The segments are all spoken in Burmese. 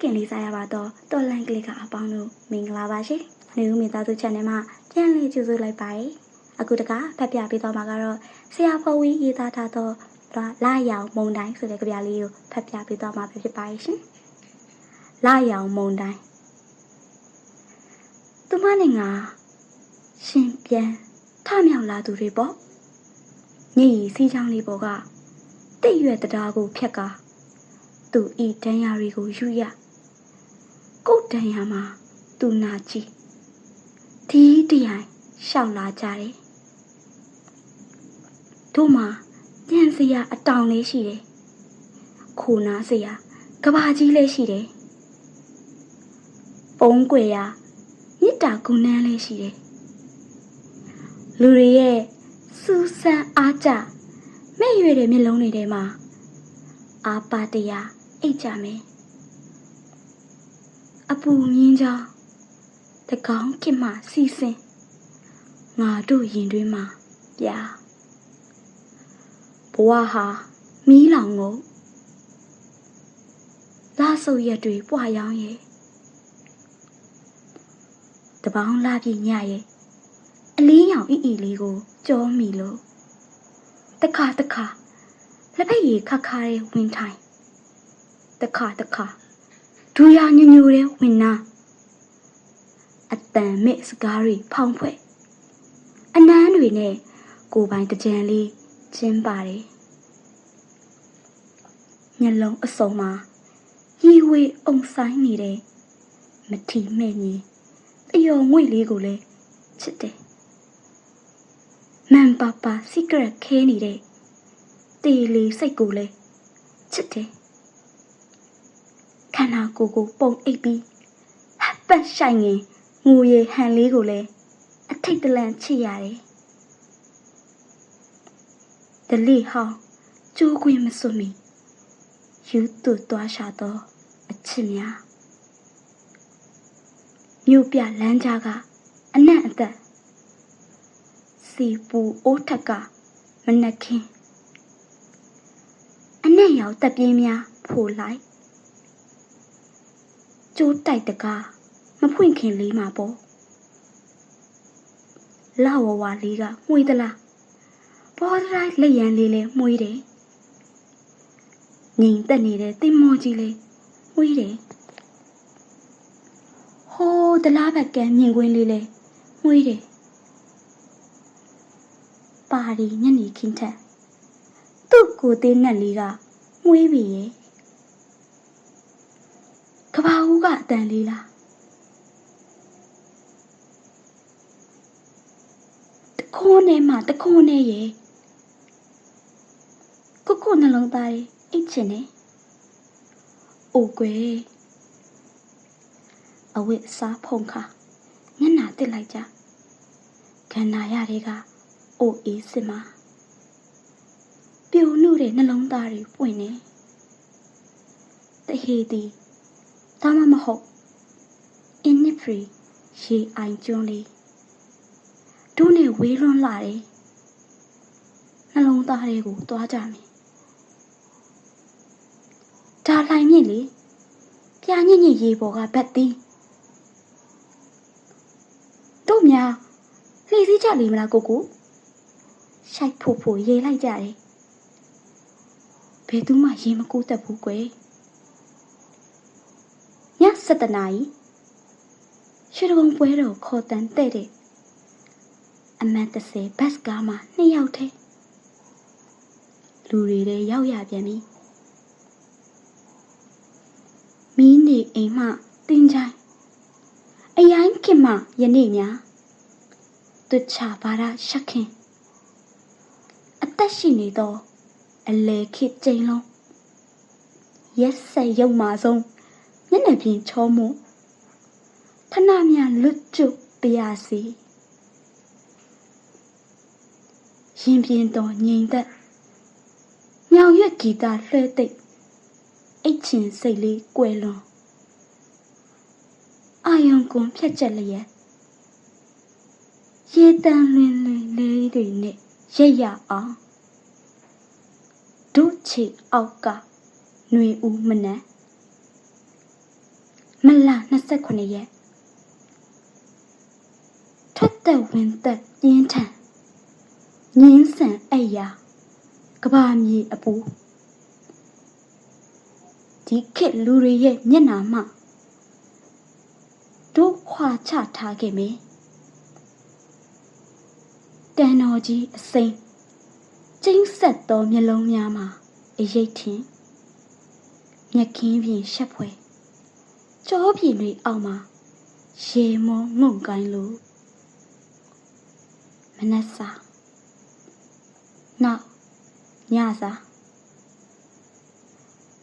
ခင်လေးစားရပါတော့တော်လန်ကလေးကအပေါင်းတို့မင်္ဂလာပါရှင်။နေဦးမိသားစု channel မှာပြန်လည်ကြိုဆိုလိုက်ပါရယ်။အခုတကဖတ်ပြပေးတော့မှာကတော့ဆရာဖော်ဝီရေးသားထားသောလာရောင်မုံတိုင်းဆိုတဲ့ကြပြလေးကိုဖတ်ပြပေးတော့မှာဖြစ်ပါရဲ့ရှင်။လာရောင်မုံတိုင်းသူမနဲ့ငါရှင်ပြန်ထမြောက်လာသူတွေပေါ့။ညည်စီးချောင်းလေးပေါ်ကတိတ်ရွက်တရားကိုဖြတ်ကားသူဤတန်ရာတွေကိုယူရ ကုတ်တန်ရာမှာသူနာကြည့်ဒီတရိုင်ရှောက်လာကြတယ်တို့မှာညံစရာအတောင်လေးရှိတယ်ခိုနာစရာကဘာကြီးလေးရှိတယ်ပုံးကွယ်ရာမြစ်တာကုန်းနှန်းလေးရှိတယ်လူတွေရဲ့စူးစမ်းအားကြမဲ့ရွေတဲ့မျက်လုံးတွေထဲမှာအာပါတရားအိတ်ကြမယ် အပူမြင်းကြောင်းတကောင်းခင်မှစီစဉ်ငါတို့ရင်တွင်းမှာပြာဘဝဟာမီးလောင်ကိုလာဆုပ်ရက်တွေပွားရောင်းရဲ့တပေါင်းလာပြညရဲ့အလေးရောင်အီအီလေးကိုကြောမိလို့တခါတခါလက်ဖက်ရည်ခါခါတဲ့ဝင်ထိုင်တခါတခါ ဒူရညညိုတဲ့ဝင်နာအတန်မဲ့စကားတွေဖောင်းဖွဲ့အနမ်းတွေနဲ့ကိုပိုင်တကြံလေးကျင်းပါတယ်မျက်လုံးအစုံမှာရီဝေးအုံဆိုင်နေတဲ့မထီမဲ့မြင်တယောငွေလေးကိုလည်းချစ်တယ်မန်ပါပါစီကရက်ခဲနေတဲ့တေလီစိတ်ကိုလည်းချစ်တယ် ခန္ဓာကိုယ်ကိုပုံအိပ်ပြီးဟပ်ပတ်ဆိုင်ငင်ငိုရဟန်လေးကိုလည်းအထိတ်တလန့်ချစ်ရတယ်ဒလီဟောင်းကြိုးခွင်းမစွမီယူသွသွားရှာတော့အချစ်များမြို့ပြလမ်းကြားကအနံ့အသက်စီပူအိုးထက်ကမနက်ခင်းအနံ့ရောက်တက်ပြင်းများဖို့လိုက် ကျိုးတိုက်တကားမဖွင့်ခင်လေးမှာပေါ့လာဝဝလေးကမှုေးသလားပေါ်တိုင်းလက်ရန်လေးလဲမှုေးတယ်ငိန်တက်နေတဲ့တင်မောကြီးလေးမှုေးတယ်ဟိုးတလားဘက်ကမြင်ကွင်းလေးလဲမှုေးတယ်ပါရီညနေခင်းထက်သူ့ကိုသေးနဲ့လေးကမှုေးပြီရဲ့ ကဘာဦးကအတန်လေးလားတခိုးနဲ့မှတခိုးနဲ့ရဲ့ကိုကိုနှလုံးသားရဲ့အိတ်ချင်နေအိုကွယ်အဝတ်စားဖုံခါမျက်နာတစ်လိုက်ကြခန္ဓာရတွေကအိုအေးစစ်မှာပြိုနှုတဲ့နှလုံးသားတွေပွင့်နေတဟေသည် ဒါမှမဟုတ် inifree ရေအိုင်ကျွန်းလေးဒုနဲ့ဝေးလွန်းလာတယ်နှလုံးသားတွေကိုသွားကြမယ်ဒါလှိုင်မြင့်လေပြာညစ်ညစ်ရေပေါ်ကဘက်သီးတို့များလှေစည်းကြလေမလားကိုကိုရှိုက်ဖို့ဖို့ရေလိုက်ကြတယ်ဘယ်သူမှရေမကူးတတ်ဘူးကွယ်ည 7နာရီရွှေတကုံပွဲတော်ခေါ်တန်တဲ့တဲ့အမတ်30ဘတ်ကားမှာနှစ်ယောက်ထဲလူတွေတဲ့ရောက်ရပြန်ပြီမီးနေအိမ်မှတင်းချိုင်းအရင်ခင်မှယနေ့များသူချပါရရှက်ခင်အသက်ရှိနေသောအလေခေကျိန်လုံးရက်ဆက်ရုံမာဆုံး မျက်နှာပြင်ချောမှုခဏမြလွတ်ကျွပြရစီရင်ပြင်းတော်ငြိမ်သက်ညောင်ရွက်ဂီတလွှဲသိပ်အိတ်ချင်စိတ်လေးကွယ်လွန်အာယုံကွန်ဖြတ်ချက်လျက်ရေတန်လွင်လွင်လေးတွေနဲ့ရက်ရအောင်ဒုချေအောက်ကຫນွေဦးမနက် မလ29ရက်ထက်သက်ဝင်သက်ပြင်းထန်ငင်းဆန်အိပ်ရာကဘာမြေအပူဒီခေတ်လူတွေရဲ့မျက်နာမှတို့ခွာချထားခဲ့မယ်တန်တော်ကြီးအစိမ်းကျင်းဆက်သောမျက်လုံးများမှာအရိတ်ထင်မြက်ခင်းပြင်ရှက်ဖွဲ ကြောပြင်တွေအောက်မှာရေမောငုံကိုင်းလို့မနက်စာနောက်ညစာ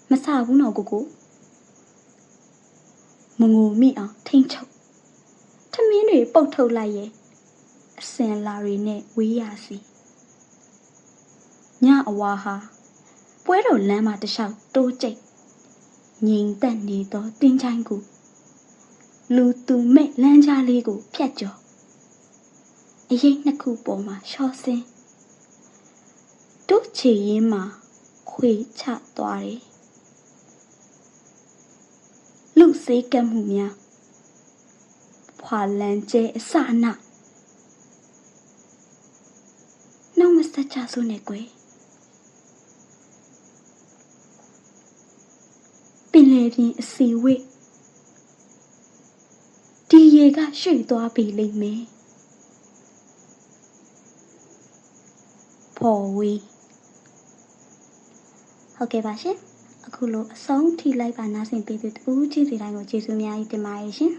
မစဘူးနော်ကိုကိုမငိုမိအောင်ထိမ့်ချုပ်ထမင်းတွေပုတ်ထုတ်လိုက်ရဲ့အစင်လာတွေနဲ့ဝေးရစီညအဝါဟာပွဲတော်လမ်းမှာတလျှောက်တိုးကျိတ် ငြိမ်သက်နေသောတင်းချိုင်းကိုလူသူမဲ့လမ်းကြားလေးကိုဖြတ်ကျော်အရေးနှစ်ခုပေါ်မှာရှော့စင်းတို့ချီရင်းမှာခွေချသွားတယ်လူစေးကပ်မှုများဖွာလန်ကျဲအစအနနှုတ်မဆက်ချစို့နဲ့ကွယ် ပင်လေပြင်အစီဝိတ်ဒီရေကရွှေ့သွားပြီလိမ့်မယ်ဖော်ဝေးဟုတ်ကဲ့ပါရှင်အခုလိုအဆုံးထိလိုက်ပါနားဆင်ပေးသူတူးကြည့်စီတိုင်းကိုကျေးဇူးအများကြီးတင်ပါတယ်ရှင်